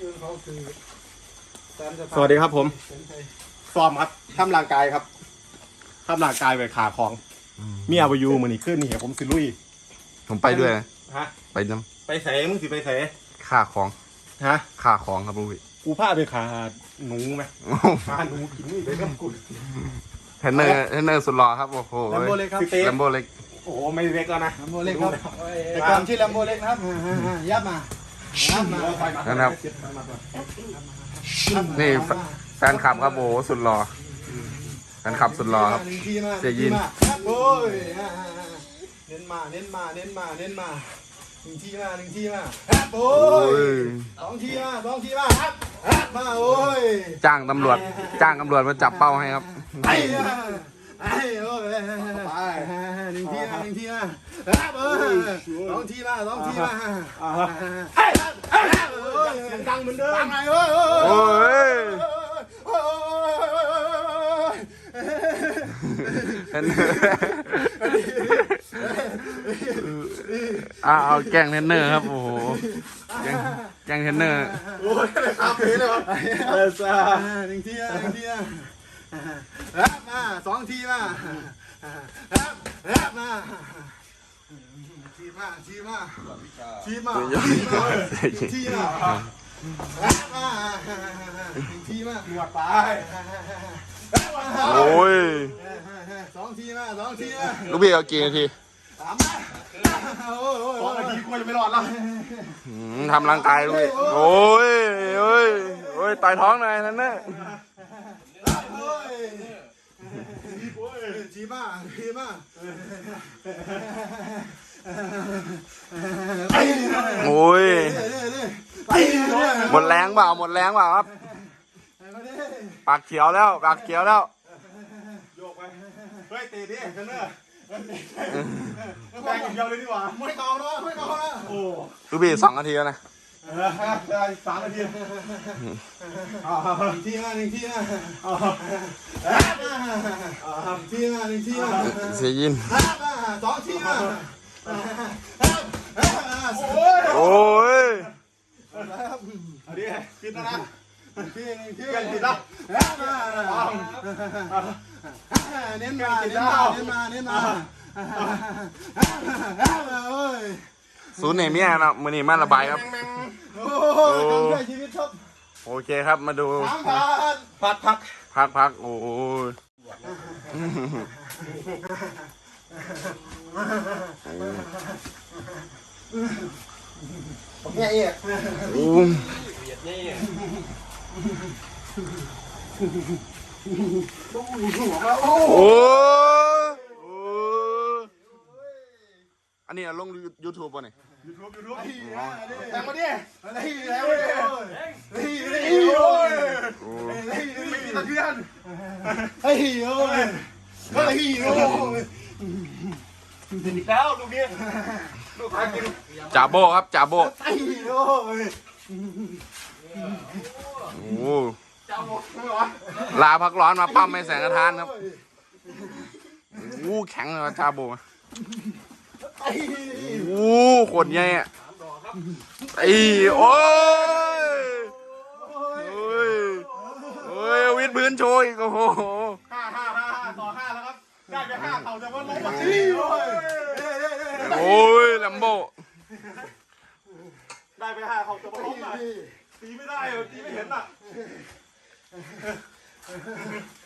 ชื่อของเขาคือแซมจะสวัสดีครับผมเป็นไทยซ้อมครับทำร่างกายครับทำร่างกายไปขาของเมียไปอยูมือนี่ขึ้นนี่เห็นผมสิลุยผมไปด้วยนะฮะ ไปน้ไปใส่มึงสิไปใส่ำค่าของฮะ ค่าของครับลุงพี่กูพาไปขาหนูไหมขาหนูกินนี่ไปกับกู เทรนเนอร์เทรนเนอร์สุดหล่อครับโอ้โหแลมโบเล็กครับเต้แลมโบเล็กโอ้โหไม่เล็กแล้วนะแลมโบเล็กครับแต่ก่อนชื่อแลมโบเล็กนะครับอ่าอ่ายับมายับมา นะครับ นี่แฟนคลับครับโอ้สุดหล่อแฟนคลับสุดหล่อครับ เสียยินโอ้ยเน้นมาเน้นมาเน้นมาเน้นมาหนึ่งทีมาหนึ่งทีมาครับโอ้ยยสองทีมาสองทีมาครับครับมาโอ้ยจ้างตำรวจ จ้างตำรวจมาจับเป้าให้ครับ ไอ้อะไอ้โอ้ยหนึ่งทีมาหนึ่งทีมาครับเออสองทีมาสองทีมาอ่าฮะเฮ้ยเฮ้ยเฮ้ยเสียงดังเหมือนเดิมดังไงเฮ้ยโอ้ยอ้ยเทรนเนอร์อ่าเอาแกล้งเทนเนอร์ครับ โอ้โหแกล้งแกล้งเทนเนอร์ โอ้ยครับเพลเลยวะเออซ่าหนึ่งทีอะหนึ่งทีอะ รับมาสองทีมาครับครับมาทีมาทีมาทีมาทีมาครับมาทีมาหนวดไปโอ้ยสองทีมาสองทีมาลูกพี่เอากี่นาทีสามมาโอ้ยโอ้ยสองนาทีกูยังไม่รอดแล้วอืมทำร่างกายลูกพี่โอ้ยโอ้ยโอ้ยต่อยท้องหน่อยเทรนเนอร์ โอ้ย ทีมาทีมาโอ้ยไปเลยหมดแรงเปล่าหมดแรงเปล่าครับ ปากเขียวแล้ว ปากเขียวแล้วโยกไปเฮ้ยเตะดิเทรนเนอร์แบ่งอย่างเดียวเลยดีกว่าไม่เกาแล้วไม่เกาแล้วโอ้ลูกพี่สองนาทีแล้วนะ ได้สามนาทีอ่าหนึ่งทีมาหนึ่งทีมาอ่าหนึ่งทีมาหนึ่งทีมาเสียยินสองทีมาโอ้ยโอ้ยเอาดิปิดแล้วนะทีหนึ่งทีเปลี่ยนปิดแล้วเน้นมาเน้นมาเน้นมาเน้นมาโอ้ย ศูนย์เนเมียนะมือนี้มาระบายครับ โอ้ยทำด้วยชีวิตครับโอเคครับมาดูสามพันพักพักพักพักโอ้ยเนี่ยเอกโอ้ยโอ้ยโอ้ย อันนี้ลงยูทูบป่ะเนี่ยยูทูบยูทูบแต่งมาดิอะไรแล้วเนี่ยเฮ้ยเฮ้ยโอ้ยโอ้เฮ้ยไม่มีตะเกียนเฮ้ยโอ้ยเฮ้ยโอ้ยอีกแล้วลูกนี้ลูกพากินจ่าโบครับจ่าโบเฮ้ยโอ้ยโอ้ลาพักร้อนมาปั้มไม่แสงกระทานครับโอ้แข็งเลยว่ะจ่าโบ โอ้ขนใหญ่อะไอ้โอ้ยโอ้ยโอ้ยวิดพื้นโชยอีกโอ้โหห้าห้าห้าห้าต่อห้าแล้วครับ ได้ไปห้าเท่าแต่ว่าลงมาเฮ้ยสี่โอ้โอ้ยยโอ้ยแลมโบได้ไปห้าเท่าแต่ว่าล้มอะตีไม่ได้เหรอตีไม่เห็นอะ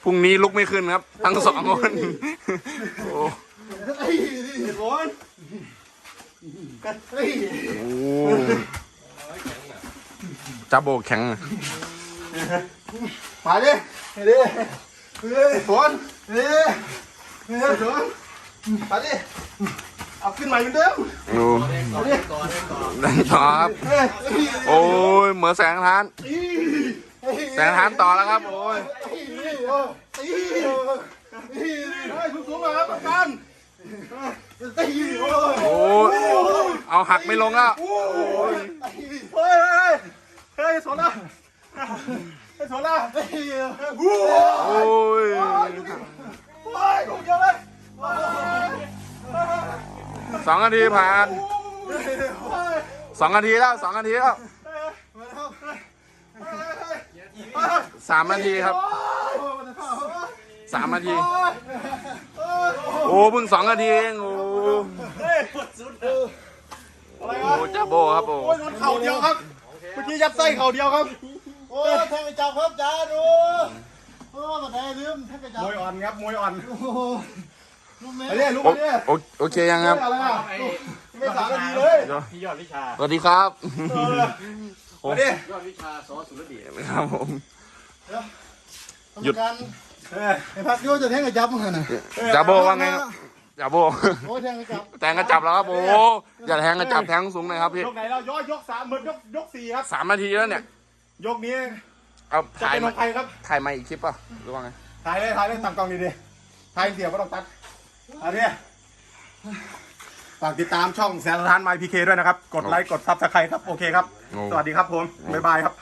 พรุ่งนี้ลุกไม่ขึ้นครับ ทั้งสองคนโอ้เฮ้ยเห็นร้อนเฮ้ย โอ้จ่าโบแข็งอะมาดิเฮ้ยเฮ้ยสวนเฮ้ยเฮ้ยสวนมาดิเอาขึ้นใหม่เหมือนเดิมโอ้ดังต่อครับเฮ้ยโอ้ยเหมือนแสงทาน แสงทานต่อแล้วครับ โอ้ยตีตีให้คุณสูงมาครับประกันตี โอ้ยเอาหักไม่ลงแล้ว เฮ้ยเฮ้ยเฮ้ยสนละเฮ้ยสนละตีวู้โอ้ยโอ้ยกูเยอะเลยสองนาทีผ่านสองนาทีแล้วสองนาทีแล้วมาแล้วสามนาทีครับสามนาที โอ้เพิ่งสองนาทีเองโอ้ โอ้จ้าโบครับโอ้โอ้ยนอนเข่าเดียวครับเมื่อกี้ยัดไส้เข่าเดียวครับโอ้ยแทงไปจับครับจ้าดูโอ้มาได้ลืมแทงไปจับมวยอ่อนครับมวยอ่อนโอ้โหลูกแม่ไปเรื่อยลูกโอไปเรื่อยโอโอเคยังครับอะไรอะไม่สามนาทีเลยพี่ยอดวิชาสวัสดีครับมาดิยอดวิชาซอสุรเดชครับผมหยุดกรรมการเออไอ้พักโยจะแทงไปจับมันนะจ้าโบว่าไงครับ จ้าโบโอ้ยแทงไปจับแทงกระจับแล้วครับโอ้อย่าแทงกระจับแทงสูงหน่อยครับพี่ยกไหนเราย่อยยกสามเหมือนยกยกสี่ครับสามนาทีแล้วเนี่ย ยกนี้เอาจะถ่ายเป็นขมาองใครครับถ่ายมาอีกคลิปป่ะหรือว่าไงถ่ายเลยถ่ายเลยตั้งกล้องดีๆถ่ายเสียไม่ต้องตัดอันนี้ฝากติดตามช่องแสนสถานไมพีเคด้วยนะครับ กดไลค์กดซับสไครต์ครับโอเคครับโอ้สวัสดีครับผมบ๊ายบายครับ